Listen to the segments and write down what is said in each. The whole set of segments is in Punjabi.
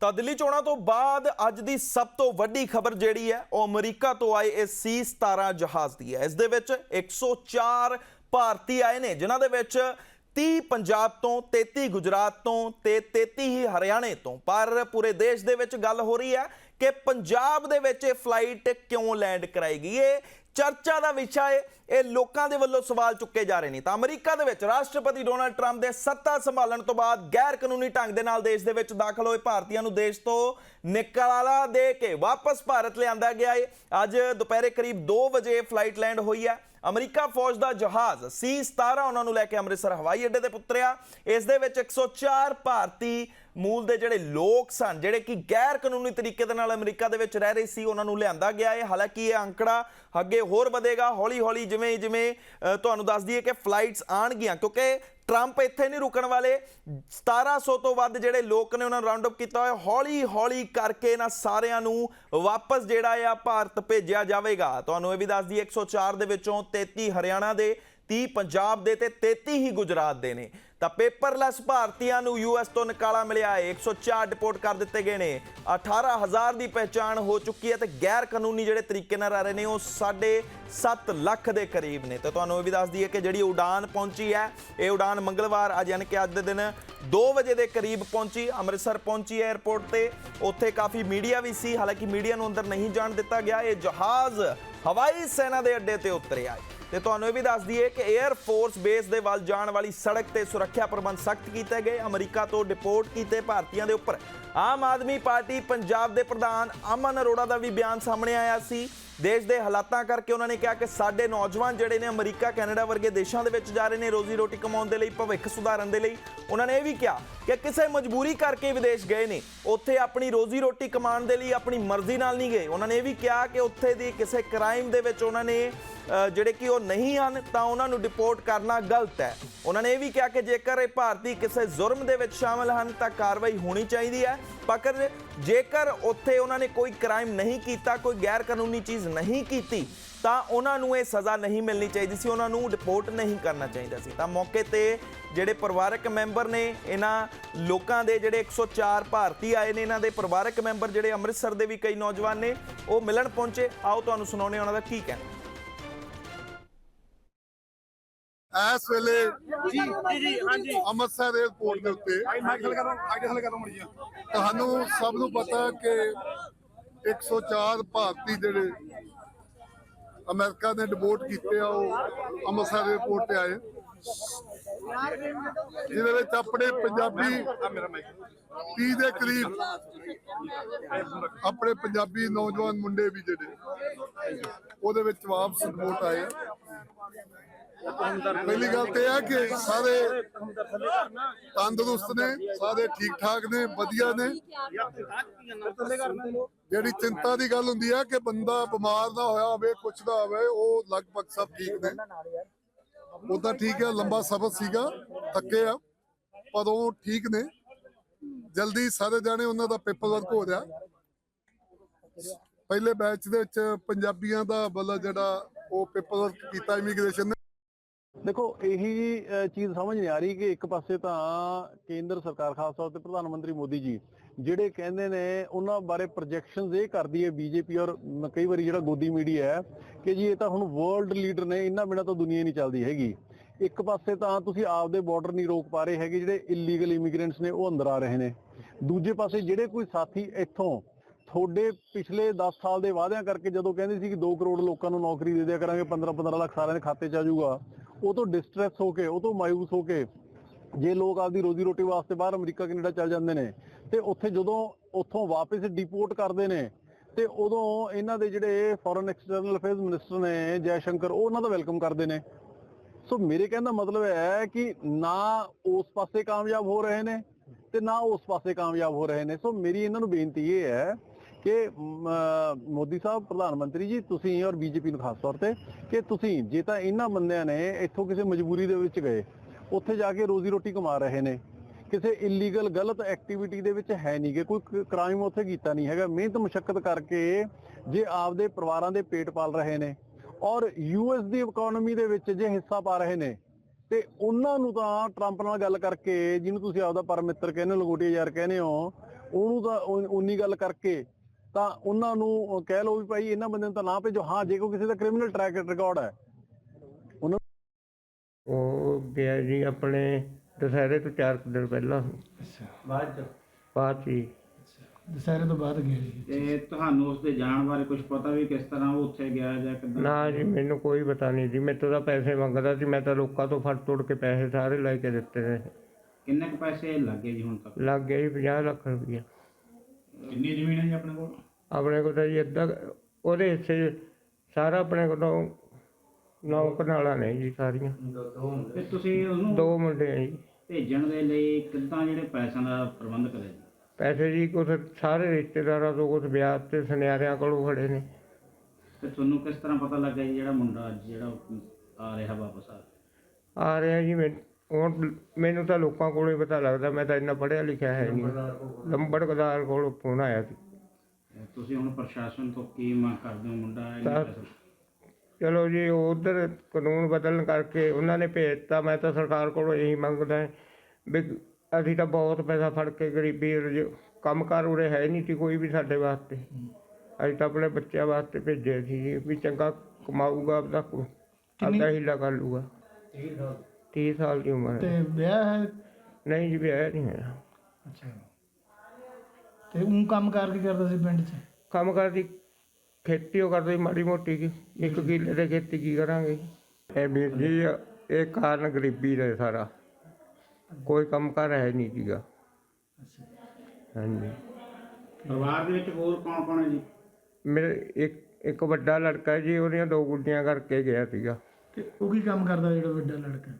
ਤਾਂ ਦਿੱਲੀ ਚੋਣਾਂ ਤੋਂ ਬਾਅਦ ਅੱਜ ਦੀ ਸਭ ਤੋਂ ਵੱਡੀ ਖਬਰ ਜਿਹੜੀ ਹੈ, ਉਹ ਅਮਰੀਕਾ ਤੋਂ ਆਏ ਇਸ C-17 ਜਹਾਜ਼ ਦੀ ਹੈ। ਇਸ ਦੇ ਵਿੱਚ 104 ਭਾਰਤੀ ਆਏ ਨੇ, ਜਿਨ੍ਹਾਂ ਦੇ ਵਿੱਚ 30 ਪੰਜਾਬ ਤੋਂ 33 ਗੁਜਰਾਤ ਤੋਂ ਤੇ 33 ਹੀ ਹਰਿਆਣੇ ਤੋਂ। ਪਰ ਪੂਰੇ ਦੇਸ਼ ਦੇ ਵਿੱਚ ਗੱਲ ਹੋ ਰਹੀ ਹੈ ਕਿ ਪੰਜਾਬ ਦੇ ਵਿੱਚ ਇਹ ਫਲਾਈਟ ਕਿਉਂ ਲੈਂਡ ਕਰਾਏਗੀ ਇਹ ਚਰਚਾ ਦਾ ਵਿਸ਼ਾ ਹੈ ਇਹ ਲੋਕਾਂ ਦੇ ਵੱਲੋਂ ਸਵਾਲ ਚੁੱਕੇ ਜਾ ਰਹੇ ਨੇ। ਤਾਂ ਅਮਰੀਕਾ ਦੇ ਵਿੱਚ ਰਾਸ਼ਟਰਪਤੀ ਡੋਨਾਲਡ ਟਰੰਪ ਦੇ ਸੱਤਾ ਸੰਭਾਲਣ ਤੋਂ ਬਾਅਦ ਗੈਰ ਕਾਨੂੰਨੀ ਢੰਗ ਦੇ ਨਾਲ ਦੇਸ਼ ਦੇ ਵਿੱਚ ਦਾਖਲ ਹੋਏ ਭਾਰਤੀਆਂ ਨੂੰ ਦੇਸ਼ ਤੋਂ ਨਿਕਾਲਾ ਦੇ ਕੇ ਵਾਪਸ ਭਾਰਤ ਲਿਆਂਦਾ ਗਿਆ ਹੈ ਅੱਜ ਦੁਪਹਿਰੇ ਕਰੀਬ 2 ਵਜੇ ਫਲਾਈਟ ਲੈਂਡ ਹੋਈ ਹੈ। ਅਮਰੀਕਾ ਫੌਜ ਦਾ ਜਹਾਜ਼ ਸੀ-17 ਉਹਨਾਂ ਨੂੰ ਲੈ ਕੇ ਅੰਮ੍ਰਿਤਸਰ ਹਵਾਈ ਅੱਡੇ ਤੇ ਪੁੱਤਰਿਆ। ਇਸ ਦੇ ਵਿੱਚ 104 ਭਾਰਤੀ ਮੂਲ ਦੇ ਜਿਹੜੇ ਲੋਕ ਸਨ, ਜਿਹੜੇ ਕਿ ਗੈਰ ਕਾਨੂੰਨੀ ਤਰੀਕੇ ਦੇ ਨਾਲ ਅਮਰੀਕਾ ਦੇ ਵਿੱਚ ਰਹਿ ਰਹੇ ਸੀ, ਉਹਨਾਂ ਨੂੰ ਲਿਆਂਦਾ ਗਿਆ ਹੈ ਹਾਲਾਂਕਿ ਇਹ ਅੰਕੜਾ ਅੱਗੇ ਹੋਰ ਵਧੇਗਾ ਹੌਲੀ ਹੌਲੀ ਜਿਵੇਂ ਜਿਵੇਂ ਤੁਹਾਨੂੰ ਦੱਸ ਦਈਏ ਕਿ ਫਲਾਈਟਸ ਆਣਗੀਆਂ, ਕਿਉਂਕਿ ਟਰੰਪ ਇੱਥੇ ਨਹੀਂ ਰੁਕਣ ਵਾਲੇ। 1700 ਤੋਂ ਵੱਧ ਜਿਹੜੇ ਲੋਕ ਨੇ, ਉਹਨਾਂ ਨੂੰ ਰਾਉਂਡ ਅਪ ਕੀਤਾ ਹੋਇਆ। ਹੌਲੀ ਹੌਲੀ ਕਰਕੇ ਇਹਨਾਂ ਸਾਰਿਆਂ ਨੂੰ ਵਾਪਸ ਜਿਹੜਾ ਆ, ਭਾਰਤ ਭੇਜਿਆ ਜਾਵੇਗਾ। ਤੁਹਾਨੂੰ ਇਹ ਵੀ ਦੱਸ ਦਈਏ 104 ਦੇ ਵਿੱਚੋਂ 33 ਹਰਿਆਣਾ ਦੇ 30 ਪੰਜਾਬ ਦੇ ਤੇ 33 ਹੀ ਗੁਜਰਾਤ ਦੇ ਨੇ। ਤਾਂ ਪੇਪਰਲੈਸ ਭਾਰਤੀਆਂ ਨੂੰ ਯੂਐਸ ਤੋਂ ਨਿਕਾਲਾ ਮਿਲਿਆ ਹੈ। 104 ਡਿਪੋਰਟ ਕਰ ਦਿੱਤੇ ਗਏ ਨੇ। 18000 ਦੀ ਪਹਿਚਾਣ ਹੋ ਚੁੱਕੀ ਹੈ ਤੇ ਗੈਰ ਕਾਨੂੰਨੀ ਜਿਹੜੇ ਤਰੀਕੇ ਨਾਲ ਆ ਰਹੇ ਨੇ, ਉਹ ਸਾਢੇ 7 ਲੱਖ ਦੇ ਕਰੀਬ ਨੇ। ਤੇ ਤੁਹਾਨੂੰ ਇਹ ਵੀ ਦੱਸ ਦਈਏ ਕਿ ਜਿਹੜੀ ਉਡਾਨ ਪਹੁੰਚੀ ਹੈ, ਇਹ ਉਡਾਨ ਮੰਗਲਵਾਰ ਅੱਜ ਯਾਨੀ ਕਿ ਅੱਜ ਦੇ ਦਿਨ 2 ਵਜੇ ਦੇ ਕਰੀਬ ਪਹੁੰਚੀ, ਅੰਮ੍ਰਿਤਸਰ ਪਹੁੰਚੀ ਹੈ 에ਅਰਪੋਰਟ ਤੇ। ਉੱਥੇ ਕਾਫੀ ਮੀਡੀਆ ਵੀ ਸੀ, ਹਾਲਾਂਕਿ ਮੀਡੀਆ ਨੂੰ ਅੰਦਰ ਨਹੀਂ ਜਾਣ ਦਿੱਤਾ ਗਿਆ। ਇਹ ਜਹਾਜ਼ ਹਵਾਈ ਸੈਨਾ ਦੇ ਅੱਡੇ ਤੇ ਉਤਰਿਆ ਹੈ। ਤੇ ਤੁਹਾਨੂੰ ਇਹ ਵੀ ਦੱਸ ਦਈਏ ਕਿ 에ਅਰ ਫੋਰਸ ਬੇਸ ਦੇ ਵੱਲ ਜਾਣ ਵਾਲੀ ਸੜਕ ਤੇ ਸੁਰੱਖਿਆ ਪ੍ਰਬੰਧ ਸਖਤ ਕੀਤੇ ਗਏ। ਅਮਰੀਕਾ ਤੋਂ ਡਿਪੋਰਟ ਕੀਤੇ ਭਾਰਤੀਆਂ ਦੇ ਉੱਪਰ। ਆਮ ਆਦਮੀ ਪਾਰਟੀ ਪੰਜਾਬ ਦੇ ਪ੍ਰਧਾਨ ਅਮਨ ਅਰੋੜਾ ਦਾ ਵੀ ਬਿਆਨ ਸਾਹਮਣੇ ਆਇਆ ਸੀ। ਦੇਸ਼ ਦੇ ਹਾਲਾਤਾਂ ਕਰਕੇ ਉਹਨਾਂ ਨੇ ਕਿਹਾ ਕਿ ਸਾਡੇ ਨੌਜਵਾਨ ਜਿਹੜੇ ਨੇ ਅਮਰੀਕਾ, ਕੈਨੇਡਾ ਵਰਗੇ ਦੇਸ਼ਾਂ ਦੇ ਵਿੱਚ ਜਾ ਰਹੇ ਨੇ ਰੋਜ਼ੀ ਰੋਟੀ ਕਮਾਉਣ ਦੇ ਲਈ, ਭਵਿੱਖ ਸੁਧਾਰਨ ਦੇ ਲਈ, ਉਹਨਾਂ ਨੇ ਇਹ ਵੀ ਕਿਹਾ ਕਿ ਕਿਸੇ ਮਜਬੂਰੀ ਕਰਕੇ ਵਿਦੇਸ਼ ਗਏ ਨੇ। ਉੱਥੇ ਆਪਣੀ ਰੋਜ਼ੀ ਰੋਟੀ ਕਮਾਉਣ ਦੇ ਲਈ, ਆਪਣੀ ਮਰਜ਼ੀ ਨਾਲ ਨਹੀਂ ਗਏ। ਉਹਨਾਂ ਨੇ ਇਹ ਵੀ ਕਿਹਾ ਕਿ ਉੱਥੇ ਦੀ ਕਿਸੇ ਕ੍ਰਾਈਮ ਦੇ ਵਿੱਚ ਉਹਨਾਂ ਨੇ ਜਿਹੜੇ ਕਿ ਉਹ ਨਹੀਂ ਹਨ, ਤਾਂ ਉਹਨਾਂ ਨੂੰ ਡਿਪੋਰਟ ਕਰਨਾ ਗਲਤ ਹੈ। ਉਹਨਾਂ ਨੇ ਇਹ ਵੀ ਕਿਹਾ ਕਿ ਜੇਕਰ ਇਹ ਭਾਰਤੀ ਕਿਸੇ ਜ਼ੁਰਮ ਦੇ ਵਿੱਚ ਸ਼ਾਮਲ ਹਨ, ਤਾਂ ਕਾਰਵਾਈ ਹੋਣੀ ਚਾਹੀਦੀ ਹੈ। ਪਰ ਜੇਕਰ ਉੱਥੇ ਉਹਨਾਂ ਨੇ ਕੋਈ ਕ੍ਰਾਈਮ ਨਹੀਂ ਕੀਤਾ, ਕੋਈ ਗੈਰ ਕਾਨੂੰਨੀ ਚੀਜ਼ ਨਹੀਂ ਕੀਤੀ, ਤਾਂ ਉਹਨਾਂ ਨੂੰ ਇਹ ਸਜ਼ਾ ਨਹੀਂ ਮਿਲਣੀ ਚਾਹੀਦੀ ਸੀ। ਉਹਨਾਂ ਨੂੰ ਡਿਪੋਰਟ ਨਹੀਂ ਕਰਨਾ ਚਾਹੀਦਾ ਸੀ। ਤਾਂ ਮੌਕੇ ਤੇ ਜਿਹੜੇ ਪਰਿਵਾਰਕ ਮੈਂਬਰ ਨੇ, ਇਹਨਾਂ ਲੋਕਾਂ ਦੇ ਜਿਹੜੇ 104 ਭਾਰਤੀ ਆਏ ਨੇ, ਇਹਨਾਂ ਦੇ ਪਰਿਵਾਰਕ ਮੈਂਬਰ ਜਿਹੜੇ ਅੰਮ੍ਰਿਤਸਰ ਦੇ ਵੀ ਕਈ ਨੌਜਵਾਨ ਨੇ, ਉਹ ਮਿਲਣ ਪਹੁੰਚੇ। ਆਓ ਤੁਹਾਨੂੰ ਸੁਣਾਉਣੇ ਉਹਨਾਂ ਦਾ ਕੀ ਕਹਿਣਾ। ਇਸ ਵੇਲੇ ਜੀ ਜੀ ਹਾਂਜੀ। ਅੰਮ੍ਰਿਤਸਰ 에ਅਰਪੋਰਟ ਦੇ ਉੱਤੇ ਤੁਹਾਨੂੰ ਸਭ ਨੂੰ ਪਤਾ ਕਿ 104 ਭਾਰਤੀ ਜਿਹੜੇ ਅਮਰੀਕਾ ਨੇ ਡਿਪੋਰਟ ਕੀਤੇ ਆ ਉਹ ਅੰਮ੍ਰਿਤਸਰ 에ਅਰਪੋਰਟ ਤੇ ਆਏ। ਜਿਹਦੇ ਵਿੱਚ ਆਪਣੇ ਪੰਜਾਬੀ ਮੇਰਾ ਮਾਈਕ 30 ਦੇ ਕਰੀਬ ਆਪਣੇ ਪੰਜਾਬੀ ਨੌਜਵਾਨ ਮੁੰਡੇ ਵੀ ਜਿਹੜੇ ਉਹਦੇ ਵਿੱਚ ਵਾਪਸ ਰਿਪੋਰਟ ਆਏ। ਪਹਿਲੀ ਗੱਲ ਤੇ ਇਹ ਹੈ ਕਿ ਸਾਰੇ ਤੰਦਰੁਸਤ ਨੇ, ਸਾਰੇ ਠੀਕ ਠਾਕ ਨੇ, ਵਧੀਆ ਨੇ। ਜਿਹੜੀ ਚਿੰਤਾ ਦੀ ਗੱਲ ਹੁੰਦੀ ਹੈ ਕਿ ਬੰਦਾ ਬਿਮਾਰ ਨਾ ਹੋਇਆ ਹੋਵੇ, ਕੁਛ ਨਾ ਹੋਵੇ, ਉਹ ਲਗਭਗ ਸਭ ਠੀਕ ਨੇ। ਉਦਾਂ ਠੀਕ ਹੈ, ਲੰਬਾ ਸਫ਼ਰ ਸੀਗਾ, ਥੱਕੇ ਆ, ਪਰ ਉਹ ਠੀਕ ਨੇ। ਜਲਦੀ ਸਾਰੇ ਜਾਣੇ ਉਹਨਾਂ ਦਾ ਪੇਪਰ ਵਰਕ ਹੋ ਰਿਹਾ। ਪਹਿਲੇ ਬੈਚ ਦੇ ਵਿੱਚ ਪੰਜਾਬੀਆਂ ਦਾ ਮਤਲਬ ਜਿਹੜਾ ਉਹ ਪੇਪਰ ਵਰਕ ਕੀਤਾ ਇਮੀਗ੍ਰੇਸ਼ਨ ਨੇ। ਦੇਖੋ, ਇਹੀ ਚੀਜ਼ ਸਮਝ ਨਹੀਂ ਆ ਰਹੀ ਕਿ ਇੱਕ ਪਾਸੇ ਤਾਂ ਕੇਂਦਰ ਸਰਕਾਰ, ਖਾਸ ਤੌਰ ਤੇ ਪ੍ਰਧਾਨ ਮੰਤਰੀ ਮੋਦੀ ਜੀ, ਜਿਹੜੇ ਕਹਿੰਦੇ ਨੇ ਉਹਨਾਂ ਬਾਰੇ ਪ੍ਰੋਜੈਕਸ਼ਨਸ ਇਹ ਕਰਦੀ ਹੈ ਬੀਜੇਪੀ ਔਰ ਕਈ ਵਾਰੀ ਜਿਹੜਾ ਗੋਦੀ ਮੀਡੀਆ ਹੈ ਕਿ ਜੀ ਇਹ ਤਾਂ ਹੁਣ ਵਰਲਡ ਲੀਡਰ ਨੇ ਇਹਨਾਂ ਬਿਨਾਂ ਤਾਂ ਦੁਨੀਆ ਨਹੀਂ ਚੱਲਦੀ ਹੈਗੀ। ਇੱਕ ਪਾਸੇ ਤਾਂ ਤੁਸੀਂ ਆਪਦੇ ਬਾਰਡਰ ਨਹੀਂ ਰੋਕ ਪਾ ਰਹੇ ਹੈਗੇ ਜਿਹੜੇ ਇਲੀਗਲ ਇਮੀਗ੍ਰੈਂਟਸ ਨੇ, ਉਹ ਅੰਦਰ ਆ ਰਹੇ ਨੇ। ਦੂਜੇ ਪਾਸੇ ਜਿਹੜੇ ਕੋਈ ਸਾਥੀ ਇੱਥੋਂ ਤੁਹਾਡੇ ਪਿਛਲੇ 10 ਸਾਲ ਦੇ ਵਾਅਦਿਆਂ ਕਰਕੇ ਜਦੋਂ ਕਹਿੰਦੇ ਸੀ ਕਿ 2 ਕਰੋੜ ਲੋਕਾਂ ਨੂੰ ਨੌਕਰੀ ਦੇ ਦਿਆ ਕਰਾਂਗੇ 15 15 ਲੱਖ ਸਾਰਿਆਂ ਦੇ ਖਾਤੇ 'ਚ ਆ ਜਾਊਗਾ, ਉਹ ਤੋਂ ਡਿਸਟ੍ਰੈਸ ਹੋ ਕੇ, ਉਹ ਤੋਂ ਮਾਇੂਸ ਹੋ ਕੇ ਜੇ ਲੋਕ ਆਪਦੀ ਰੋਜ਼ੀ ਰੋਟੀ ਵਾਸਤੇ ਬਾਹਰ ਅਮਰੀਕਾ, ਕੈਨੇਡਾ ਚੱਲ ਜਾਂਦੇ ਨੇ ਤੇ ਉੱਥੇ ਜਦੋਂ ਉੱਥੋਂ ਵਾਪਸ ਡਿਪੋਰਟ ਕਰਦੇ ਨੇ ਤੇ ਉਦੋਂ ਇਹਨਾਂ ਦੇ ਜਿਹੜੇ ਫੋਰਨ ਐਕਸਟਰਨਲ ਅਫੇਅਰਸ ਮਿਨਿਸਟਰ ਨੇ ਜੈ ਸ਼ੰਕਰ ਉਹ ਉਹਨਾਂ ਦਾ ਵੈਲਕਮ ਕਰਦੇ ਨੇ। ਸੋ ਮੇਰੇ ਕਹਿਣ ਦਾ ਮਤਲਬ ਹੈ ਕਿ ਨਾ ਉਸ ਪਾਸੇ ਕਾਮਯਾਬ ਹੋ ਰਹੇ ਨੇ ਤੇ ਨਾ ਉਸ ਪਾਸੇ ਕਾਮਯਾਬ ਹੋ ਰਹੇ ਨੇ। ਸੋ ਮੇਰੀ ਇਹਨਾਂ ਨੂੰ ਬੇਨਤੀ ਇਹ ਹੈ ਕਿ ਮੋਦੀ ਸਾਹਿਬ, ਪ੍ਰਧਾਨ ਮੰਤਰੀ ਜੀ, ਤੁਸੀਂ ਔਰ ਬੀਜੇਪੀ ਨੂੰ ਖਾਸ ਤੌਰ ਤੇ, ਕਿ ਤੁਸੀਂ ਜੇ ਤਾਂ ਇਹਨਾਂ ਬੰਦਿਆਂ ਨੇ ਇੱਥੋਂ ਕਿਸੇ ਮਜਬੂਰੀ ਦੇ ਵਿੱਚ ਗਏ, ਉੱਥੇ ਜਾ ਕੇ ਰੋਜ਼ੀ ਰੋਟੀ ਕਮਾ ਰਹੇ ਨੇ, ਕਿਸੇ ਇਲੀਗਲ ਗਲਤ ਐਕਟੀਵਿਟੀ ਦੇ ਵਿੱਚ ਹੈ ਨਹੀਂ ਕਿ ਕੋਈ ਕ੍ਰਾਈਮ ਉੱਥੇ ਕੀਤਾ ਨਹੀਂ ਹੈਗਾ, ਮਿਹਨਤ ਮੁਸ਼ਕਲ ਕਰਕੇ ਜੇ ਆਪਦੇ ਪਰਿਵਾਰਾਂ ਦੇ ਪੇਟ ਪਾਲ ਰਹੇ ਨੇ, ਔਰ ਯੂਐਸ ਦੀ ਇਕਨੋਮੀ ਦੇ ਵਿੱਚ ਜੇ ਹਿੱਸਾ ਪਾ ਰਹੇ ਨੇ, ਤੇ ਉਹਨਾਂ ਨੂੰ ਤਾਂ ਟਰੰਪ ਨਾਲ ਗੱਲ ਕਰਕੇ, ਜਿਹਨੂੰ ਤੁਸੀਂ ਆਪਦਾ ਪਰਮਿੱਤਰ ਕਹਿੰਦੇ ਹੋ, ਲੰਗੋਟੀਆ ਯਾਰ ਕਹਿੰਦੇ ਹੋ, ਉਹਨੂੰ ਤਾਂ ਉਨੀ ਗੱਲ ਕਰਕੇ ਤਾਂ ਉਹਨਾਂ ਨੂੰ ਕਹਿ ਲਓ ਵੀ ਭਾਈ ਇਹਨਾਂ ਬੰਦਿਆਂ ਨੂੰ ਤਾਂ ਨਾ ਭੇਜੋ। ਹਾਂ ਜੇ ਕੋਈ ਕਿਸੇ ਦਾ ਕ੍ਰਿਮੀਨਲ ਟਰੈਕ ਰਿਕਾਰਡ ਹੈ। ਉਹ ਗਿਆ ਜੀ ਆਪਣੇ ਦੁਸਹਿਰੇ ਤੋਂ ਚਾਰ ਕੁ ਦਿਨ ਪਹਿਲਾਂ। ਬਾਅਦ ਚ? ਬਾਅਦ 'ਚ ਜੀ। ਦੁਸਹਿਰੇ ਤੋਂ ਬਾਅਦ ਗਏ ਜੀ। ਤੇ ਤੁਹਾਨੂੰ ਉਸ ਦੇ ਜਾਣ ਬਾਰੇ ਕੁਝ ਪਤਾ ਵੀ ਕਿਸ ਤਰ੍ਹਾਂ ਉਹ ਉੱਥੇ ਗਿਆ ਜਾਂ ਕਿੱਦਾਂ? ਨਾ ਜੀ ਮੈਨੂੰ ਕੋਈ ਪਤਾ ਨਹੀਂ ਜੀ। ਮੇਰੇ ਤੋਂ ਪੈਸੇ ਮੰਗਦਾ ਸੀ। ਮੈਂ ਤਾਂ ਲੋਕਾਂ ਤੋਂ ਫੜ ਤੋੜ ਕੇ ਪੈਸੇ ਸਾਰੇ ਲੈ ਕੇ ਦਿੱਤੇ ਨੇ। ਕਿੰਨੇ ਕੁ ਪੈਸੇ ਲੱਗੇ ਜੀ ਹੁਣ ਤੱਕ? ਲੱਗ ਗਿਆ ਜੀ 50 ਲੱਖ ਰੁਪਈਆ। ਕਿੰਨੀ ਜ਼ਮੀਨ ਹੈ ਜੀ ਆਪਣੇ ਕੋਲ? ਆਪਣੇ ਕੋਲ ਤਾਂ ਜੀ ਅੱਧਾ ਕੁ- ਉਹਦੇ ਹਿੱਸੇ 'ਚ ਸਾਰਾ ਆਪਣੇ ਕੋਲੋਂ ਨੌ ਕਨਾਲਾਂ ਨੇ ਜੀ ਸਾਰੀਆਂ। ਤੇ ਤੁਸੀਂ ਉਹਨੂੰ ਦੋ ਮੁੰਡੇ ਆ ਜੀ। ਭੇਜਣ ਦੇ ਲਈ ਕਿੱਦਾਂ ਜਿਹੜੇ ਪੈਸਿਆਂ ਦਾ ਪ੍ਰਬੰਧ ਕਰਿਆ ਜੀ? ਪੈਸੇ ਜੀ ਕੁਛ ਸਾਰੇ ਰਿਸ਼ਤੇਦਾਰਾਂ ਤੋਂ ਕੁਛ ਵਿਆਹ ਤੇ ਸੁਨਿਆਰਿਆਂ ਕੋਲੋਂ ਖੜੇ ਨੇ। ਤੇ ਤੁਹਾਨੂੰ ਕਿਸ ਤਰ੍ਹਾਂ ਪਤਾ ਲੱਗਾ ਜੀ ਜਿਹੜਾ ਮੁੰਡਾ ਅੱਜ ਜਿਹੜਾ ਆ ਰਿਹਾ ਵਾਪਸ ਆ? ਆ ਰਿਹਾ ਜੀ ਮੈਂ ਹੁਣ ਮੈਨੂੰ ਤਾਂ ਲੋਕਾਂ ਕੋਲੋਂ ਹੀ ਪਤਾ ਲੱਗਦਾ ਮੈਂ ਤਾਂ ਇੰਨਾ ਪੜ੍ਹਿਆ ਲਿਖਿਆ ਹੈ ਨਹੀਂ। ਲੰਬੜਦਾਰ ਕੋਲੋਂ ਫੋਨ ਆਇਆ ਸੀ। ਤੁਸੀਂ ਹੁਣ ਪ੍ਰਸ਼ਾਸਨ ਤੋਂ ਕੀ ਮੰਗ ਕਰਦੇ ਹੋ ਮੁੰਡਾ ਇੰਨੇ ਤਾਂ- ਪੈਸੇ- ਚਲੋ ਜੀ ਉਧਰ ਕਾਨੂੰਨ ਬਦਲਣ ਕਰਕੇ ਉਹਨਾਂ ਨੇ ਭੇਜਤਾ ਮੈਂ ਤਾਂ ਸਰਕਾਰ ਕੋਲੋਂ ਇਹੀ ਮੰਗਦਾ ਵੀ ਅਸੀਂ ਤਾਂ ਬਹੁਤ ਪੈਸਾ ਫੜ ਕੇ ਗਰੀਬੀ ਰਜ- ਕੰਮਕਾਰ ਉਰੇ ਹੈ ਨਹੀਂ ਸੀ ਕੋਈ ਵੀ ਸਾਡੇ ਵਾਸਤੇ। ਅਸੀਂ ਤਾਂ ਆਪਣੇ ਬੱਚਿਆਂ ਵਾਸਤੇ ਭੇਜਿਆ ਸੀ ਜੀ, ਵੀ ਚੰਗਾ ਕਮਾਊਗਾ ਆਪਦਾ ਆਪਦਾ ਹੀਲਾ ਕਰ ਲੂਗਾ 30 ਸਾਲ ਦੀ ਉਮਰ ਹੈ। ਤੇ ਵਿਆਹ ਹੈ? ਨਹੀਂ ਜੀ ਵਿਆਹ ਨਹੀਂ ਹੈ ਅੱਛਾ। ਤੇ ਉਹ ਕੰਮ ਕਾਰ ਕੀ ਕਰਦਾ ਸੀ ਪਿੰਡ 'ਚ? ਕੰਮ ਕਰਦੀ ਖੇਤੀ ਉਹ ਕਰਦੇ ਮਾੜੀ ਮੋਟੀ ਕੀ ਇੱਕ ਕਿੱਲੇ ਦੇ ਖੇਤੀ ਕੀ ਕਰਾਂਗੇ ਇਹ ਵੀਰ ਜੀ ਇਹ ਕਾਰਨ ਗਰੀਬੀ ਦਾ ਹੈ ਸਾਰਾ। ਕੋਈ ਕੰਮ ਕਰ ਹੈ ਨਹੀਂ ਸੀਗਾ। ਹਾਂਜੀ। ਪਰਿਵਾਰ ਦੇ ਵਿੱਚ ਹੋਰ ਕੌਣ ਕੌਣ ਹੈ ਜੀ? ਮੇਰੇ ਇੱਕ ਇੱਕ ਵੱਡਾ ਲੜਕਾ ਹੈ ਜੀ ਉਹਦੀਆਂ ਦੋ ਗੁੱਡੀਆਂ ਕਰਕੇ ਗਿਆ ਸੀਗਾ। ਤੇ ਉਹ ਕੀ ਕੰਮ ਕਰਦਾ ਜਿਹੜਾ ਵੱਡਾ ਲੜਕਾ?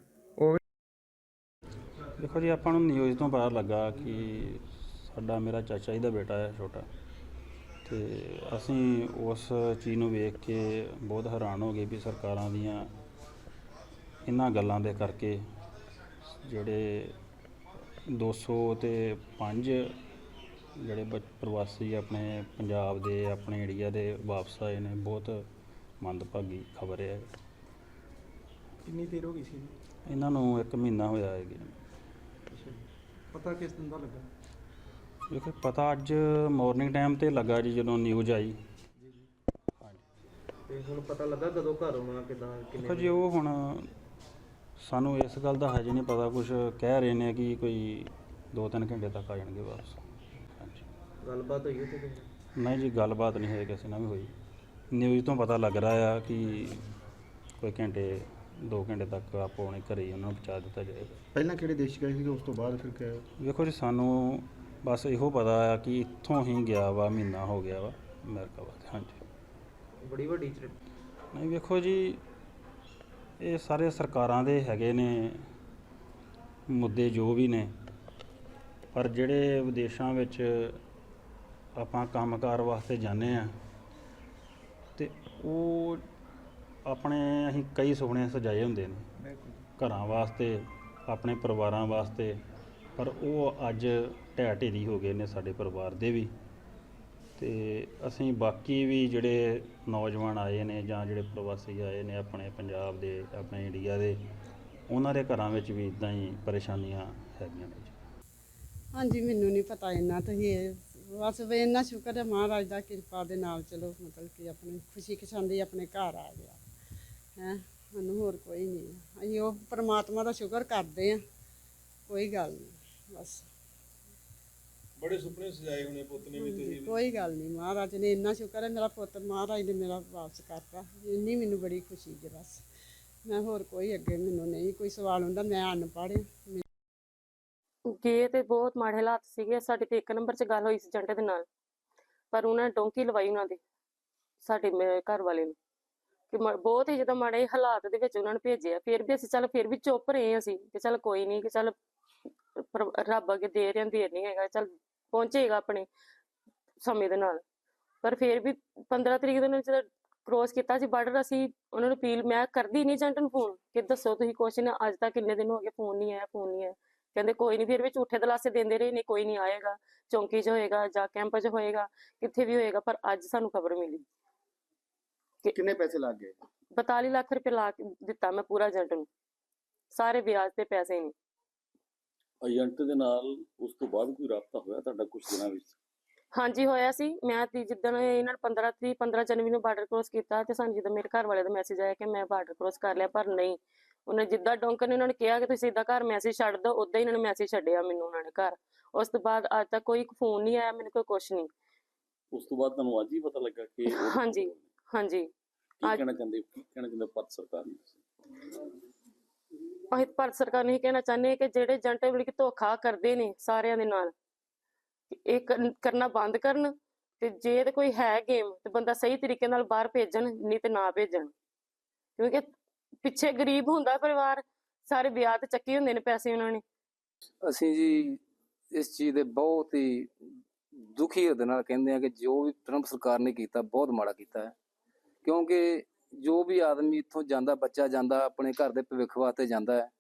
ਦੇਖੋ ਜੀ ਆਪਾਂ ਨੂੰ ਨਿਊਜ਼ ਤੋਂ ਪਤਾ ਲੱਗਾ ਕਿ ਸਾਡਾ ਮੇਰਾ ਚਾਚਾ ਜੀ ਦਾ ਬੇਟਾ ਹੈ ਛੋਟਾ। ਤੇ ਅਸੀਂ ਉਸ ਚੀਜ਼ ਨੂੰ ਵੇਖ ਕੇ ਬਹੁਤ ਹੈਰਾਨ ਹੋ ਗਏ ਵੀ ਸਰਕਾਰਾਂ ਦੀਆਂ ਇਹਨਾਂ ਗੱਲਾਂ ਦੇ ਕਰਕੇ ਜਿਹੜੇ 200 ਤੇ 5 ਜਿਹੜੇ ਪ੍ਰਵਾਸੀ ਆਪਣੇ ਪੰਜਾਬ ਦੇ ਆਪਣੇ ਇੰਡੀਆ ਦੇ ਵਾਪਸ ਆਏ ਨੇ ਬਹੁਤ ਮੰਦਭਾਗੀ ਖਬਰ ਹੈ। ਕਿੰਨੀ ਦੇਰ ਹੋ ਗਈ ਸੀ? ਇਹਨਾਂ ਨੂੰ ਇੱਕ ਮਹੀਨਾ ਹੋਇਆ ਹੈ ਗਿਆ ਪਤਾ ਕਿਸ ਦਿਨ ਦਾ ਲੱਗਾ? ਦੇਖੋ ਪਤਾ ਅੱਜ ਮਾਰਨਿੰਗ ਟਾਈਮ ਤੇ ਲੱਗਾ ਜੀ ਜਦੋਂ ਨਿਊਜ਼ ਆਈ। ਤੇ ਹੁਣ ਪਤਾ ਲੱਗਾ ਕਦੋਂ ਘਰ ਆਉਣਾ ਕਿਦਾਂ ਦੇਖੋ ਜੀ ਉਹ ਹੁਣ ਸਾਨੂੰ ਇਸ ਗੱਲ ਦਾ ਹਜੇ ਨਹੀਂ ਪਤਾ ਕੁਝ ਕਹਿ ਰਹੇ ਨੇ ਕਿ ਕੋਈ 2-3 ਘੰਟੇ ਤੱਕ ਆ ਜਾਣਗੇ ਵਾਪਸ। ਹਾਂਜੀ। ਗੱਲਬਾਤ ਹੋਈ ਉੱਥੇ ਕੋਈ? ਨਹੀਂ ਜੀ ਗੱਲਬਾਤ ਨਹੀਂ ਹੋਈ ਕਿਸੇ ਨਾਲ ਵੀ ਹੋਈ। ਨਿਊਜ਼ ਤੋਂ ਪਤਾ ਲੱਗ ਰਿਹਾ ਆ ਕਿ ਕੋਈ ਘੰਟੇ 2 ਘੰਟੇ ਤੱਕ ਆਪੋ ਆਪਣੇ ਘਰੇ ਹੀ ਉਹਨਾਂ ਨੂੰ ਪਹੁੰਚਾ ਦਿੱਤਾ ਜਾਏਗਾ ਪਹਿਲਾਂ ਕਿਹੜੇ ਦੇਸ਼ 'ਚ ਗਏ ਸੀ ਉਸ ਤੋਂ ਬਾਅਦ ਫਿਰ ਕਿਹਾ ਵੇਖੋ ਜੀ ਸਾਨੂੰ ਬਸ ਇਹੋ ਪਤਾ ਆ ਕਿ ਇੱਥੋਂ ਹੀ ਗਿਆ ਵਾ ਮਹੀਨਾ ਹੋ ਗਿਆ ਵਾ ਅਮਰੀਕਾ ਵਾਸਤੇ ਹਾਂਜੀ। ਬੜੀ ਵੱਡੀ trip ਨਹੀਂ ਵੇਖੋ ਜੀ ਇਹ ਸਾਰੇ ਸਰਕਾਰਾਂ ਦੇ ਹੈਗੇ ਨੇ ਮੁੱਦੇ ਜੋ ਵੀ ਨੇ ਪਰ ਜਿਹੜੇ ਵਿਦੇਸ਼ਾਂ ਵਿੱਚ ਆਪਾਂ ਕੰਮਕਾਰ ਵਾਸਤੇ ਜਾਂਦੇ ਆ ਤੇ ਉਹ ਆਪਣੇ ਅਸੀਂ ਕਈ ਸੁਪਨੇ ਸਜਾਏ ਹੁੰਦੇ ਨੇ। ਘਰਾਂ ਵਾਸਤੇ ਆਪਣੇ ਪਰਿਵਾਰਾਂ ਵਾਸਤੇ ਪਰ ਉਹ ਅੱਜ ਢਹਿ ਢੇਰੀ ਹੋ ਗਏ ਨੇ ਸਾਡੇ ਪਰਿਵਾਰ ਦੇ ਵੀ। ਤੇ ਅਸੀਂ ਬਾਕੀ ਵੀ ਜਿਹੜੇ ਨੌਜਵਾਨ ਆਏ ਨੇ ਜਾਂ ਜਿਹੜੇ ਪ੍ਰਵਾਸੀ ਆਏ ਨੇ ਆਪਣੇ ਪੰਜਾਬ ਦੇ ਆਪਣੇ ਇੰਡੀਆ ਦੇ ਉਹਨਾਂ ਦੇ ਘਰਾਂ ਵਿੱਚ ਵੀ ਇਦਾਂ ਹੀ ਪਰੇਸ਼ਾਨੀਆਂ ਹੈਗੀਆਂ ਨੇ ਜੀ। ਹਾਂਜੀ ਮੈਨੂੰ ਨਹੀਂ ਪਤਾ ਇੰਨਾ ਤੁਸੀਂ ਇਹ ਬਸ ਵੀ ਇੰਨਾ ਸ਼ੁਕਰ ਹੈ ਮਹਾਰਾਜ ਦਾ ਕਿਰਪਾ ਦੇ ਨਾਲ ਚਲੋ ਮਤਲਬ ਕਿ ਆਪਣੀ ਖੁਸ਼ੀ ਖਸ਼ਾਂਦੀ ਆਪਣੇ ਘਰ ਆ ਗਿਆ। ਹੈ ਸਾਨੂੰ ਹੋਰ ਕੋਈ ਨਹੀਂ। ਅਸੀਂ ਉਹ ਪ੍ਰਮਾਤਮਾ ਦਾ ਸ਼ੁਕਰ ਕਰਦੇ ਆ ਕੋਈ ਗੱਲ ਨਹੀਂ ਬਸ। ਬੜੇ ਸੁਪਨੇ ਸਜਾਏ ਹੋਣੇ ਪੁੱਤ ਨੇ ਵੀ ਤੁਸੀਂ। ਕੋਈ ਗੱਲ ਨਹੀਂ ਮਹਾਰਾਜ ਨੇ ਇੰਨਾ ਸ਼ੁਕਰ ਹੈ ਮੇਰਾ ਪੁੱਤ ਮਹਾਰਾਜ ਨੇ ਮੇਰਾ ਵਾਪਸ ਕਰਤਾ। ਇੰਨੀ ਮੈਨੂੰ ਬੜੀ ਖੁਸ਼ੀ ਹੈ ਬਸ। ਮੈਂ ਹੋਰ ਕੋਈ ਅੱਗੇ ਮੈਨੂੰ ਨਹੀਂ ਕੋਈ ਸਵਾਲ ਹੁੰਦਾ ਮੈਂ ਅਨਪੜ੍ਹ ਹਾਂ। ਗਏ ਤੇ ਬਹੁਤ ਮਾੜੇ ਹਾਲਾਤ ਸੀਗੇ ਸਾਡੇ ਤੇ ਇੱਕ ਨੰਬਰ 'ਚ ਗੱਲ ਹੋਈ ਸੀ ਏਜੰਟ ਦੇ ਨਾਲ। ਪਰ ਉਹਨਾਂ ਨੇ ਡੋਂਕੀ ਲਵਾਈ ਉਹਨਾਂ ਦੇ ਸਾਡੇ ਘਰ ਵਾਲੇ ਨੂੰ। ਕਿ ਬਹੁਤ ਹੀ ਜਦੋਂ ਮਾੜੇ ਹਾਲਾਤ ਦੇ ਵਿੱਚ ਉਹਨਾਂ ਨੂੰ ਭੇਜਿਆ ਫਿਰ ਵੀ ਅਸੀਂ ਚੱਲ ਫਿਰ ਵੀ ਚੁੱਪ ਰਹੇ ਅਸੀਂ ਕਿ ਚੱਲ ਕੋਈ ਨਹੀਂ ਕਿ ਚੱਲ ਰੱਬ ਅੱਗੇ ਦੇ ਰਹੇ ਦੇਰ ਨਹੀਂ ਹੈਗਾ, ਚੱਲ ਪਹੁੰਚੇਗਾ ਆਪਣੇ ਸਮੇਂ ਦੇ ਨਾਲ। ਪਰ ਫਿਰ ਵੀ 15 ਤਰੀਕ ਨੂੰ ਜਦੋਂ ਕ੍ਰੋਸ ਕੀਤਾ ਸੀ ਬਾਰਡਰ ਅਸੀਂ ਉਹਨਾਂ ਨੂੰ ਅਪੀਲ, ਮੈਂ ਕਰਦੀ ਨਹੀਂ ਏਜੰਟ ਨੂੰ ਫੋਨ ਕਿ ਦੱਸੋ ਤੁਸੀਂ ਕੁਛ ਨਾ, ਅੱਜ ਤੱਕ ਕਿੰਨੇ ਦਿਨ ਹੋ ਗਏ ਫੋਨ ਨਹੀਂ ਆਇਆ ਫੋਨ ਨਹੀਂ ਆਇਆ। ਕਹਿੰਦੇ ਕੋਈ ਨਹੀਂ ਫਿਰ ਵੀ ਝੂਠੇ ਦਲਾਸੇ ਦਿੰਦੇ ਰਹੇ ਨੇ ਕੋਈ ਨਹੀਂ ਆਏਗਾ, ਚੌਂਕੀ 'ਚ ਹੋਏਗਾ ਜਾਂ ਕੈਂਪ 'ਚ ਹੋਏਗਾ, ਕਿੱਥੇ ਵੀ ਹੋਏਗਾ, ਪਰ ਅੱਜ ਸਾਨੂੰ ਖਬਰ ਮਿਲੀ। ਕਿੰਨੇ ਪੈਸੇ ਲੱਗ ਗਏ? 42 ਲੱਖ ਰੁਪਏ ਲਾ ਕੇ ਦਿੱਤਾ ਮੈਂ ਪੂਰਾ ਏਜੰਟ ਨੂੰ। ਸਾਰੇ ਵਿਆਜ ਤੇ ਪੈਸੇ ਨਹੀਂ ਏਜੰਟ ਦੇ ਨਾਲ ਉਸ ਤੋਂ ਬਾਅਦ ਕੋਈ ਰਾਬਤਾ ਹੋਇਆ ਤੁਹਾਡਾ ਕੁਝ ਦਿਨਾਂ ਵਿੱਚ? ਹਾਂਜੀ ਹੋਇਆ ਸੀ। ਮੈਂ ਤੀ ਜਿੱਦਣ ਇਹਨਾਂ ਨੇ 15 ਤਰੀਕ 15 ਜਨਵਰੀ ਨੂੰ ਬਾਰਡਰ ਕ੍ਰੋਸ ਕੀਤਾ ਤੇ ਸਾਨੂੰ ਜਦੋਂ ਮੇਰੇ ਘਰ ਵਾਲੇ ਦਾ ਮੈਸੇਜ ਆਇਆ ਕਿ ਮੈਂ ਬਾਰਡਰ ਕ੍ਰੋਸ ਕਰ ਲਿਆ ਪਰ ਨਹੀਂ। ਉਹਨੇ ਜਿੱਦਾਂ ਡੋਂਕਰ ਨੇ ਉਹਨਾਂ ਨੇ ਕਿਹਾ ਕਿ ਤੁਸੀਂ ਇਦਾਂ ਘਰ ਮੈਸੇਜ ਛੱਡ ਦਿਓ ਉਦਾਂ ਹੀ ਇਹਨਾਂ ਨੇ ਮੈਸੇਜ ਛੱਡਿਆ ਮੈਨੂੰ ਉਹਨਾਂ ਨੇ ਘਰ। ਉਸ ਤੋਂ ਬਾਅਦ ਅੱਜ ਤੱਕ ਕੋਈ ਫੋਨ ਨਹੀਂ ਆਇਆ ਮੈਨੂੰ ਕੋਈ ਕੁਛ ਨਹੀਂ। ਉਸ ਤੋਂ ਬਾਅਦ ਤੁਹਾਨੂੰ ਅੱਜ ਹੀ ਪਤਾ ਲੱਗਾ ਕਿ ਹਾਂਜੀ। ਹਾਂਜੀ। ਕੀ ਅੱਜ- ਕਹਿਣਾ ਚਾਹੁੰਦੇ ਹੋ? ਕੀ ਕਹਿਣਾ ਚਾਹੁੰਦੇ ਭਾਰਤ ਸਰਕਾਰ ਨੂੰ ਅਸੀਂ ਭਾਰਤ ਸਰਕਾਰ ਨੂੰ ਇਹ ਕਹਿਣਾ ਚਾਹੁੰਦੇ ਹਾਂ ਕਿ ਜਿਹੜੇ ਏਜੰਟ ਮਿਲ ਕੇ ਧੋਖਾ ਕਰਦੇ ਨੇ ਸਾਰਿਆਂ ਦੇ ਨਾਲ ਕਿ ਇਹ ਕਰਨ- ਕਰਨਾ ਬੰਦ ਕਰਨ ਤੇ ਜੇ ਤੇ ਕੋਈ ਹੈ ਗੇਮ ਤੇ ਬੰਦਾ ਸਹੀ ਤਰੀਕੇ ਨਾਲ ਬਾਹਰ ਭੇਜਣ ਨਹੀਂ ਤੇ ਨਾ ਭੇਜਣ। ਕਿਉਂਕਿ ਪਿੱਛੇ ਗਰੀਬ ਹੁੰਦਾ ਪਰਿਵਾਰ ਸਾਰੇ ਵਿਆਹ ਤੇ ਚੱਕੇ ਹੁੰਦੇ ਨੇ ਪੈਸੇ ਉਹਨਾਂ ਨੇ। ਅਸੀਂ ਜੀ ਇਸ ਚੀਜ਼ ਦੇ ਬਹੁਤ ਹੀ ਦੁਖੀ ਹਿਰਦੇ ਨਾਲ ਕਹਿੰਦੇ ਆ ਕਿ ਜੋ ਵੀ ਟਰੰਪ ਸਰਕਾਰ ਨੇ ਕੀਤਾ ਬਹੁਤ ਮਾੜਾ ਕੀਤਾ ਹੈ। ਕਿਉਂਕਿ ਜੋ ਵੀ ਆਦਮੀ ਇੱਥੋਂ ਜਾਂਦਾ, ਬੱਚਾ ਜਾਂਦਾ, ਆਪਣੇ ਘਰ ਦੇ ਭਵਿੱਖ ਵਾਸਤੇ ਜਾਂਦਾ ਹੈ,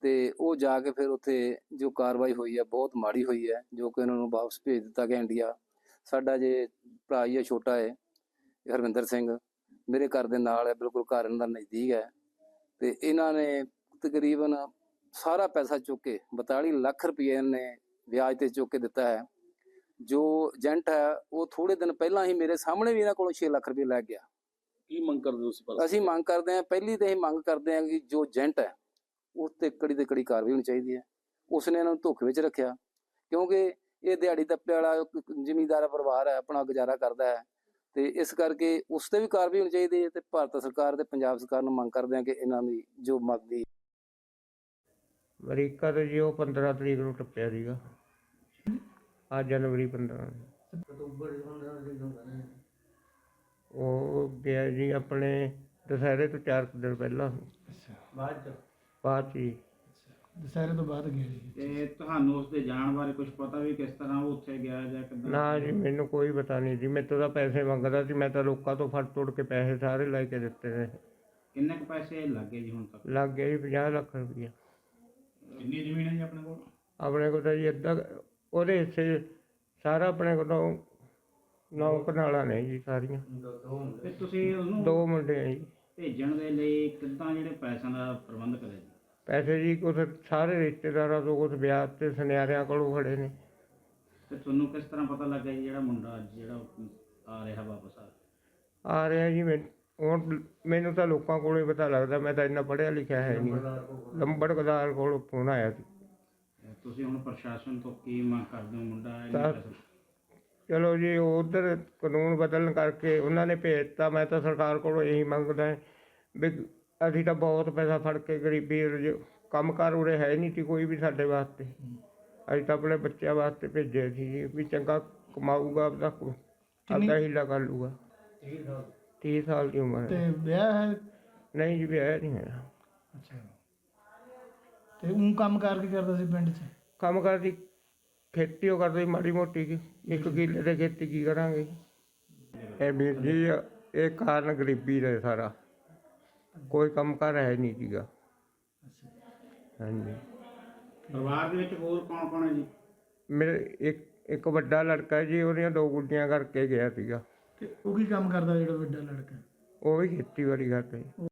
ਤੇ ਉਹ ਜਾ ਕੇ ਫਿਰ ਉੱਥੇ ਜੋ ਕਾਰਵਾਈ ਹੋਈ ਹੈ, ਬਹੁਤ ਮਾੜੀ ਹੋਈ ਹੈ, ਜੋ ਕਿ ਉਹਨਾਂ ਨੂੰ ਵਾਪਸ ਭੇਜ ਦਿੱਤਾ ਗਿਆ ਇੰਡੀਆ। ਸਾਡਾ ਜੇ ਭਰਾ ਹੀ ਹੈ, ਛੋਟਾ ਹੈ, ਹਰਵਿੰਦਰ ਸਿੰਘ, ਮੇਰੇ ਘਰ ਦੇ ਨਾਲ ਹੈ, ਬਿਲਕੁਲ ਘਰ ਇਹਨਾਂ ਦਾ ਨਜ਼ਦੀਕ ਹੈ। ਤੇ ਇਹਨਾਂ ਨੇ ਤਕਰੀਬਨ ਸਾਰਾ ਪੈਸਾ ਚੁੱਕ ਕੇ 42 ਲੱਖ ਰੁਪਏ ਨੇ ਵਿਆਜ ਤੇ ਚੁੱਕ ਕੇ ਦਿੱਤਾ ਹੈ। ਜੋ ਏਜੰਟ ਹੈ, ਉਹ ਥੋੜੇ ਦਿਨ ਪਹਿਲਾਂ ਹੀ ਮੇਰੇ ਸਾਹਮਣੇ ਵੀ ਇਹਨਾਂ ਕੋਲੋਂ 6 ਲੱਖ ਰੁਪਏ ਲੈ ਗਿਆ। ਕੀ ਮੰਗ ਕਰਦੇ ਹੋ ਤੁਸੀਂ ਭਾਰਤ ਅਸੀਂ ਮੰਗ ਕਰਦੇ ਹਾਂ ਪਹਿਲੀ ਤੇ ਅਸੀਂ ਮੰਗ ਕਰਦੇ ਹਾਂ ਕਿ ਜੋ ਏਜੰਟ ਹੈ ਉਸ ਤੇ ਕੜੀ ਤੇ ਕੜੀ ਕਾਰਵਾਈ ਹੋਣੀ ਚਾਹੀਦੀ ਹੈ। ਉਸਨੇ ਇਹਨਾਂ ਨੂੰ ਧੋਖੇ ਵਿੱਚ ਰੱਖਿਆ। ਕਿਉਂਕਿ ਇਹ ਦਿਹਾੜੀ ਦੱਪੇ ਵਾਲਾ ਜ਼ਿਮੀਂਦਾਰ ਪਰਿਵਾਰ ਹੈ ਆਪਣਾ ਗੁਜ਼ਾਰਾ ਕਰਦਾ ਹੈ। ਤੇ ਇਸ ਕਰਕੇ ਉਸ ਤੇ ਵੀ ਕਾਰਵਾਈ ਹੋਣੀ ਚਾਹੀਦੀ ਹੈ ਤੇ ਭਾਰਤ ਸਰਕਾਰ ਤੇ ਪੰਜਾਬ ਸਰਕਾਰ ਨੂੰ ਮੰਗ ਕਰਦੇ ਹਾਂ ਕਿ ਇਹਨਾਂ ਦੀ ਜੋ ਮੰਗਦੀ ਅਮਰੀਕਾ ਤੋਂ ਜੀ ਉਹ 15 ਤਰੀਕ ਨੂੰ ਟੱਪਿਆ ਸੀਗਾ। ਆ ਜਨਵਰੀ 15 ਨੂੰ। ਉਹ ਗਿਆ ਜੀ ਆਪਣੇ ਦੁਸਹਿਰੇ ਤੋਂ ਚਾਰ ਕੁ ਦਿਨ ਪਹਿਲਾਂ। ਬਾਅਦ ਚ? ਬਾਅਦ 'ਚ ਜੀ। ਦੁਸਹਿਰੇ ਤੋਂ ਬਾਅਦ ਗਿਆ ਜੀ। ਤੇ ਤੁਹਾਨੂੰ ਉਸ ਦੇ ਜਾਣ ਬਾਰੇ ਕੁਝ ਪਤਾ ਵੀ ਕਿਸ ਤਰ੍ਹਾਂ ਉਹ ਉੱਥੇ ਗਿਆ ਜਾਂ ਕਿੱਦਾਂ ਨਾ ਜੀ ਮੈਨੂੰ ਕੋਈ ਪਤਾ ਨਹੀਂ ਜੀ। ਮੇਰੇ ਤੋਂ ਤਾਂ ਪੈਸੇ ਮੰਗਦਾ ਸੀ ਮੈਂ ਤਾਂ ਲੋਕਾਂ ਤੋਂ ਫੜ ਤੋੜ ਕੇ ਪੈਸੇ ਸਾਰੇ ਲੈ ਕੇ ਦਿੱਤੇ ਨੇ। ਕਿੰਨੇ ਕੁ ਪੈਸੇ ਲੱਗੇ ਜੀ ਹੁਣ ਤੱਕ? ਲੱਗ ਗਿਆ ਜੀ 50 ਲੱਖ ਰੁਪਈਆ। ਕਿੰਨੀ ਜ਼ਮੀਨ ਹੈ ਜੀ ਆਪਣੇ ਕੋਲ? ਆਪਣੇ ਕੋਲ ਤਾਂ ਜੀ ਅੱਧਾ ਕੁ- ਉਹਦੇ ਹਿੱਸੇ ਸਾਰਾ ਆਪਣੇ ਕੋਲੋਂ ਨੌ ਕਨਾਲਾਂ ਨੇ ਜੀ ਸਾਰੀਆਂ। ਤੇ ਤੁਸੀਂ ਉਹਨੂੰ ਦੋ ਮੁੰਡੇ ਆ ਜੀ। ਭੇਜਣ ਦੇ ਲਈ ਕਿੱਦਾਂ ਜਿਹੜੇ ਪੈਸਿਆਂ ਦਾ ਪ੍ਰਬੰਧ ਕਰਿਆ ਜੀ? ਪੈਸੇ ਜੀ ਕੁਛ ਸਾਰੇ ਰਿਸ਼ਤੇਦਾਰਾਂ ਤੋਂ ਕੁਛ ਵਿਆਹ ਤੇ ਸੁਨਿਆਰਿਆਂ ਕੋਲੋਂ ਖੜੇ ਨੇ। ਤੇ ਤੁਹਾਨੂੰ ਕਿਸ ਤਰ੍ਹਾਂ ਪਤਾ ਲੱਗਾ ਜੀ ਜਿਹੜਾ ਮੁੰਡਾ ਅੱਜ ਜਿਹੜਾ ਆ ਰਿਹਾ ਵਾਪਸ ਆ? ਆ ਰਿਹਾ ਜੀ ਮੈਂ ਹੁਣ ਮੈਨੂੰ ਤਾਂ ਲੋਕਾਂ ਕੋਲੋਂ ਹੀ ਪਤਾ ਲੱਗਦਾ ਮੈਂ ਤਾਂ ਇੰਨਾ ਪੜ੍ਹਿਆ ਲਿਖਿਆ ਹੈ ਨਹੀਂ। ਲੰਬੜਦਾਰ ਕੋਲੋਂ ਫੋਨ ਆਇਆ ਸੀ। ਤੁਸੀਂ ਹੁਣ ਪ੍ਰਸ਼ਾਸਨ ਤੋਂ ਕੀ ਮੰਗ ਕਰਦੇ ਹੋ ਮੁੰਡਾ? ਇੰਨੇ ਤਾਂ- ਪੈਸੇ ਚਲੋ ਜੀ ਉਧਰ ਕਾਨੂੰਨ ਬਦਲਣ ਕਰਕੇ ਉਹਨਾਂ ਨੇ ਭੇਜਤਾ ਮੈਂ ਤਾਂ ਸਰਕਾਰ ਕੋਲੋਂ ਇਹੀ ਮੰਗਦਾ ਵੀ ਅਸੀਂ ਤਾਂ ਬਹੁਤ ਪੈਸਾ ਫੜ ਕੇ ਗਰੀਬੀ ਰਜ- ਕੰਮ ਕਾਰ ਉਰੇ ਹੈ ਨਹੀਂ ਸੀ ਕੋਈ ਵੀ ਸਾਡੇ ਵਾਸਤੇ। ਅਸੀਂ ਤਾਂ ਆਪਣੇ ਬੱਚਿਆਂ ਵਾਸਤੇ ਭੇਜਿਆ ਸੀ ਜੀ ਵੀ ਚੰਗਾ ਕਮਾਊਗਾ ਆਪਦਾ ਕੋ- ਆਪਦਾ ਹੀਲਾ ਕਰ ਲੂਗਾ 30 ਸਾਲ। ਦੀ ਉਮਰ ਤੇ ਹੈ ਵਿਆਹ ਹੈ? ਨਹੀਂ ਜੀ ਵਿਆਹ ਨਹੀਂ ਹੋਇਆ। ਅੱਛਾ। ਤੇ ਉਹ ਕੰਮ ਕਾਰ ਕੀ ਕਰਦਾ ਸੀ ਪਿੰਡ 'ਚ? ਕੰਮ ਕਰਦੀ ਖੇਤੀ ਉਹ ਕਰਦੇ ਸੀ ਮਾੜੀ ਮੋਟੀ ਕੀ ਇੱਕ ਕਿੱਲੇ ਦੇ ਖੇਤੀ ਕੀ ਕਰਾਂਗੇ ਇਹ ਵੀਰ ਜੀ ਇਹ ਕਾਰਨ ਗਰੀਬੀ ਦਾ ਸਾਰਾ। ਕੋਈ ਕੰਮ ਕਰ ਹੈ ਨਹੀਂ ਸੀਗਾ। ਹਾਂਜੀ। ਪਰਿਵਾਰ ਦੇ ਵਿੱਚ ਹੋਰ ਕੌਣ ਕੌਣ ਹੈ ਜੀ? ਮੇਰੇ ਇੱਕ ਇੱਕ ਵੱਡਾ ਲੜਕਾ ਜੀ ਉਹਦੀਆਂ ਦੋ ਗੁੱਡੀਆਂ ਕਰਕੇ ਗਿਆ ਸੀਗਾ। ਤੇ ਉਹ ਕੀ ਕੰਮ ਕਰਦਾ ਜਿਹੜਾ ਵੱਡਾ ਲੜਕਾ? ਉਹ ਵੀ ਖੇਤੀਬਾੜੀ ਕਰਦਾ। ਜੀ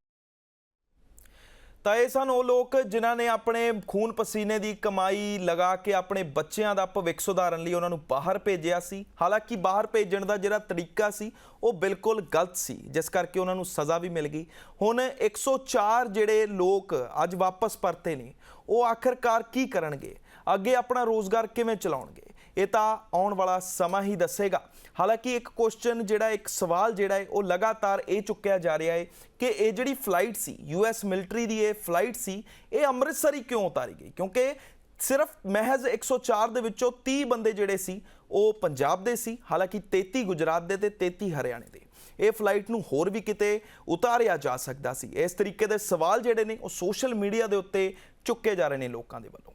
ਤਾਂ ਇਹ ਸਨ ਉਹ ਲੋਕ ਜਿਨ੍ਹਾਂ ਨੇ ਆਪਣੇ ਖੂਨ ਪਸੀਨੇ ਦੀ ਕਮਾਈ ਲਗਾ ਕੇ ਆਪਣੇ ਬੱਚਿਆਂ ਦਾ ਭਵਿੱਖ ਸੁਧਾਰਨ ਲਈ ਉਹਨਾਂ ਨੂੰ ਬਾਹਰ ਭੇਜਿਆ ਸੀ। ਹਾਲਾਂਕਿ ਬਾਹਰ ਭੇਜਣ ਦਾ ਜਿਹੜਾ ਤਰੀਕਾ ਸੀ, ਉਹ ਬਿਲਕੁਲ ਗਲਤ ਸੀ, ਜਿਸ ਕਰਕੇ ਉਹਨਾਂ ਨੂੰ ਸਜ਼ਾ ਵੀ ਮਿਲ ਗਈ। ਹੁਣ 104 ਜਿਹੜੇ ਲੋਕ ਅੱਜ ਵਾਪਸ ਪਰਤੇ ਨੇ, ਉਹ ਆਖਰਕਾਰ ਕੀ ਕਰਨਗੇ? ਅੱਗੇ ਆਪਣਾ ਰੋਜ਼ਗਾਰ ਕਿਵੇਂ ਚਲਾਉਣਗੇ? ਇਹ ਤਾਂ ਆਉਣ ਵਾਲਾ ਸਮਾਂ ਹੀ ਦੱਸੇਗਾ। ਹਾਲਾਂਕਿ ਇੱਕ ਕੁਐਸਚਨ ਜਿਹੜਾ, ਇੱਕ ਸਵਾਲ ਜਿਹੜਾ ਹੈ, ਉਹ ਲਗਾਤਾਰ ਇਹ ਚੁੱਕਿਆ ਜਾ ਰਿਹਾ ਹੈ ਕਿ ਇਹ ਜਿਹੜੀ ਫਲਾਈਟ ਸੀ ਯੂਐਸ ਮਿਲਟਰੀ ਦੀ ਇਹ ਫਲਾਈਟ ਸੀ, ਇਹ ਅੰਮ੍ਰਿਤਸਰ ਹੀ ਕਿਉਂ ਉਤਾਰੀ ਗਈ? ਕਿਉਂਕਿ ਸਿਰਫ ਮਹਿਜ਼ 104 ਦੇ ਵਿੱਚੋਂ 30 ਬੰਦੇ ਜਿਹੜੇ ਸੀ, ਉਹ ਪੰਜਾਬ ਦੇ ਸੀ, ਹਾਲਾਂਕਿ 33 ਗੁਜਰਾਤ ਦੇ ਤੇ 33 ਹਰਿਆਣੇ ਦੇ। ਇਹ ਫਲਾਈਟ ਨੂੰ ਹੋਰ ਵੀ ਕਿਤੇ ਉਤਾਰਿਆ ਜਾ ਸਕਦਾ ਸੀ। ਇਸ ਤਰੀਕੇ ਦੇ ਸਵਾਲ ਜਿਹੜੇ ਨੇ, ਉਹ ਸੋਸ਼ਲ ਮੀਡੀਆ ਦੇ ਉੱਤੇ ਚੁੱਕੇ ਜਾ ਰਹੇ ਨੇ ਲੋਕਾਂ ਦੇ ਵੱਲੋਂ।